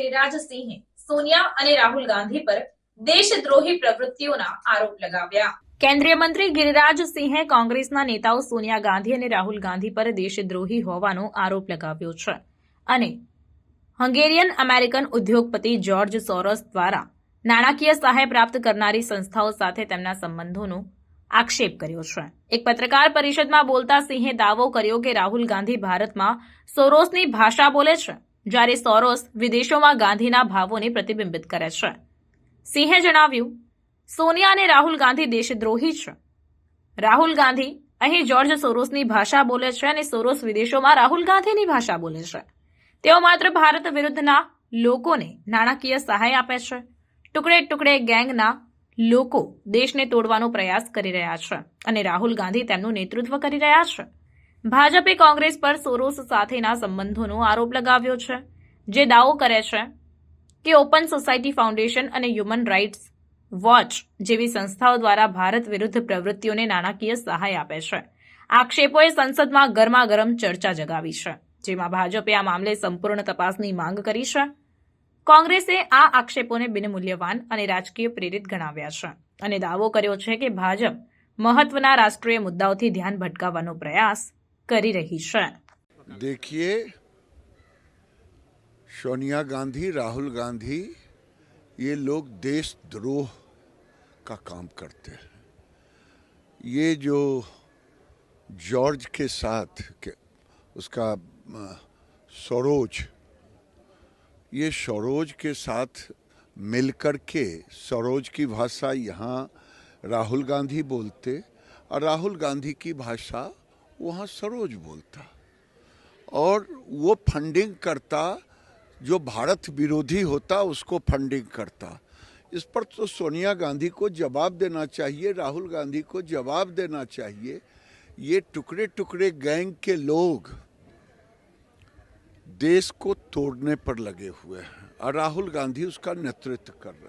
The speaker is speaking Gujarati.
કેન્દ્રીય મંત્રી ગિરિરાજ સિંહે સોનિયા અને રાહુલ ગાંધી પર દેશદ્રોહી પ્રવૃત્તિઓના આરોપ લગાવ્યા. કેન્દ્રીય મંત્રી ગિરિરાજસિંહે કોંગ્રેસના નેતાઓ સોનિયા ગાંધી અને રાહુલ ગાંધી પર દેશદ્રોહી હોવાનો આરોપ લગાવ્યો છે. અને હંગેરિયન અમેરિકન ઉદ્યોગપતિ જ્યોર્જ સોરોસ દ્વારા નાણાકીય સહાય પ્રાપ્ત કરનારી સંસ્થાઓ સાથે તેમના સંબંધોનો આક્ષેપ કર્યો છે. એક પત્રકાર પરિષદમાં બોલતા સિંહે દાવો કર્યો કે રાહુલ ગાંધી ભારતમાં સોરોસની ભાષા બોલે છે. જ્યારે સોરોસ વિદેશોમાં ગાંધીના ભાવોને પ્રતિબિંબિત કરે છે. સિંહે જણાવ્યું, સોનિયા અને રાહુલ ગાંધી દેશદ્રોહી છે. રાહુલ ગાંધી અહીં જ્યોર્જ સોરોસની ભાષા બોલે છે અને સોરોસ વિદેશોમાં રાહુલ ગાંધીની ભાષા બોલે છે. તેઓ માત્ર ભારત વિરુદ્ધના લોકોને નાણાકીય સહાય આપે છે. ટુકડે ટુકડે ગેંગના લોકો દેશને તોડવાનો પ્રયાસ કરી રહ્યા છે અને રાહુલ ગાંધી તેમનું નેતૃત્વ કરી રહ્યા છે. ભાજપે કોંગ્રેસ પર સોરોસ સાથેના સંબંધોનો આરોપ લગાવ્યો છે, જે દાવો કરે છે કે ઓપન સોસાયટી ફાઉન્ડેશન અને હ્યુમન રાઇટ્સ વોચ જેવી સંસ્થાઓ દ્વારા ભારત વિરુદ્ધ પ્રવૃત્તિઓને નાણાકીય સહાય આપે છે. આક્ષેપોએ સંસદમાં ગરમાગરમ ચર્ચા જગાવી છે, જેમાં ભાજપે આ મામલે સંપૂર્ણ તપાસની માંગ કરી છે. કોંગ્રેસે આ આક્ષેપોને બિનમૂલ્યવાન અને રાજકીય પ્રેરિત ગણાવ્યા છે અને દાવો કર્યો છે કે ભાજપ મહત્વના રાષ્ટ્રીય મુદ્દાઓથી ધ્યાન ભટકાવવાનો પ્રયાસ કરી રહી છે देखिए सोनिया गांधी राहुल गांधी ये लोग देशद्रोह का काम करते हैं ये जो जॉर्ज के साथ के, उसका अ, सरोज ये सरोज के साथ मिलकर के सरोज की भाषा यहाँ राहुल गांधी बोलते और राहुल गांधी की भाषा वहाँ सरोज बोलता। और वो फंडिंग करता, जो भारत विरोधी होता, उसको फंडिंग करता। इस पर तो सोनिया गांधी को जवाब देना चाहिए, राहुल गांधी को जवाब देना चाहिए। ये टुकड़े टुकड़े गैंग के लोग देश को तोड़ने पर लगे हुए हैं। और राहुल गांधी उसका नेतृत्व कर रहे हैं।